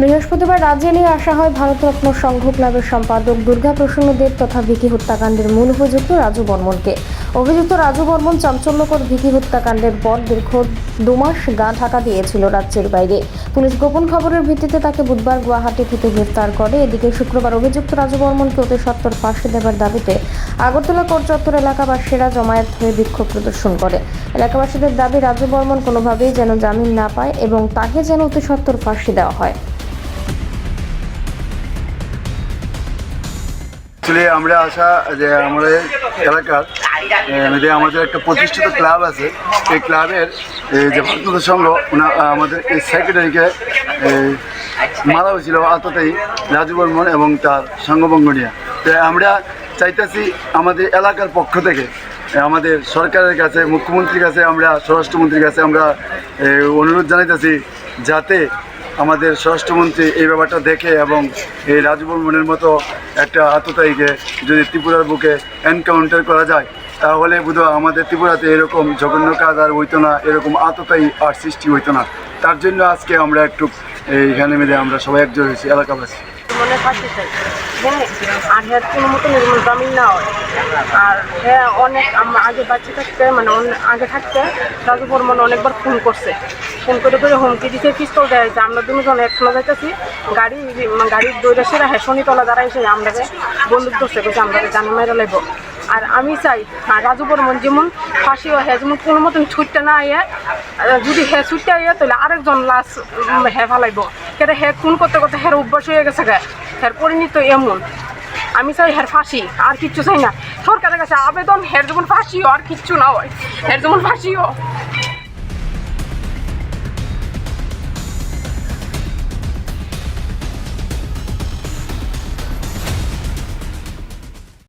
বৃহস্পতিবার রাজ্যে নিয়ে আসা হয় ভারতরত্ন সংঘ ক্লাবের সম্পাদক দুর্গা প্রসন্ন দেব তথা ভিকি হত্যাকাণ্ডের মূল অভিযুক্ত রাজু বর্মনকে। অভিযুক্ত রাজু বর্মন চাঞ্চল্যকর ভিকি হত্যাকাণ্ডের পর দীর্ঘ দুমাস গা ঢাকা দিয়েছিল রাজ্যের বাইরে। পুলিশ গোপন খবরের ভিত্তিতে তাকে বুধবার গুয়াহাটি থেকে গ্রেফতার করে। এদিকে শুক্রবার অভিযুক্ত রাজু বর্মনকে অতি সত্তর ফাঁসি দেবার দাবিতে আগরতলা কোর্ট এলাকাবাসীরা জমায়েত হয়ে বিক্ষোভ প্রদর্শন করে। এলাকাবাসীদের দাবি, রাজু বর্মন কোনোভাবেই যেন জামিন না পায় এবং তাকে যেন অতি সত্তর ফাঁসি দেওয়া হয়। অ্যাকচুয়ালি আমরা আসা যে আমাদের এলাকার যে আমাদের একটা প্রতিষ্ঠিত ক্লাব আছে, এই ক্লাবের যে ভারতীয় সংঘ আমাদের এই সেক্রেটারিকে মারা হয়েছিল আততেই রাজু বর্মন এবং তার সঙ্গভঙ্গ নিয়ে। তো আমরা চাইতেছি আমাদের এলাকার পক্ষ থেকে, আমাদের সরকারের কাছে, মুখ্যমন্ত্রীর কাছে, আমরা স্বরাষ্ট্রমন্ত্রীর কাছে আমরা অনুরোধ জানাইতেছি যাতে আমাদের স্বরাষ্ট্রমন্ত্রী এই ব্যাপারটা দেখে এবং এই রাজভবনের মতো একটা আততায়ীকে যদি ত্রিপুরার বুকে এনকাউন্টার করা যায়, তাহলে বোধহয় আমাদের ত্রিপুরাতে এরকম জঘন্য কাজ আর হইতো না, এরকম আততায়ী আর সৃষ্টি হইতো না। তার জন্য আজকে আমরা একটু এইখানে মিলে আমরা সবাই একজন হয়েছি, এলাকাবাসী। মনে ফাঁসি চাই। হ্যাঁ আর হ্যাঁ কোনো মতো নির্মূল জামিন না হয়। আর হ্যাঁ অনেক আগে বাচ্চা থাকতে মানে আগে থাকতে রাজু বর্মন অনেকবার ফোন করছে। ফোন করে করে হুমকি দিছে, পিস্তল দেয়। যে আমরা দুজন একসঙ্গে যাইতেছি, গাড়ি গাড়ির দৌড়ে সেরা হ্যাঁ শনিতলা দাঁড়াইছে আমরা বন্দুক ধরছে বলছে আমরা জানি মেরে লাগব আর আমি চাই রাজু বর্মন যেমন ফাঁসি হয় যেমন কোনো মতন ছুটতে না আইয়া যদি হ্যাঁ ছুটতে আইয়া, তাহলে আরেকজন লাশ হ্যাঁ ফালাইব। কেটে হ্যাঁ খুন করতে করতে হের অভ্যাস হয়ে গেছে গা। হ্যাঁ পরিণত এমন। আমি চাই হের ফাঁসি, আর কিচ্ছু চাই না। সরকারের কাছে আবেদন, হের যেমন ফাঁসিও আর কিচ্ছু না হয়। হের যেমন ফাঁসিও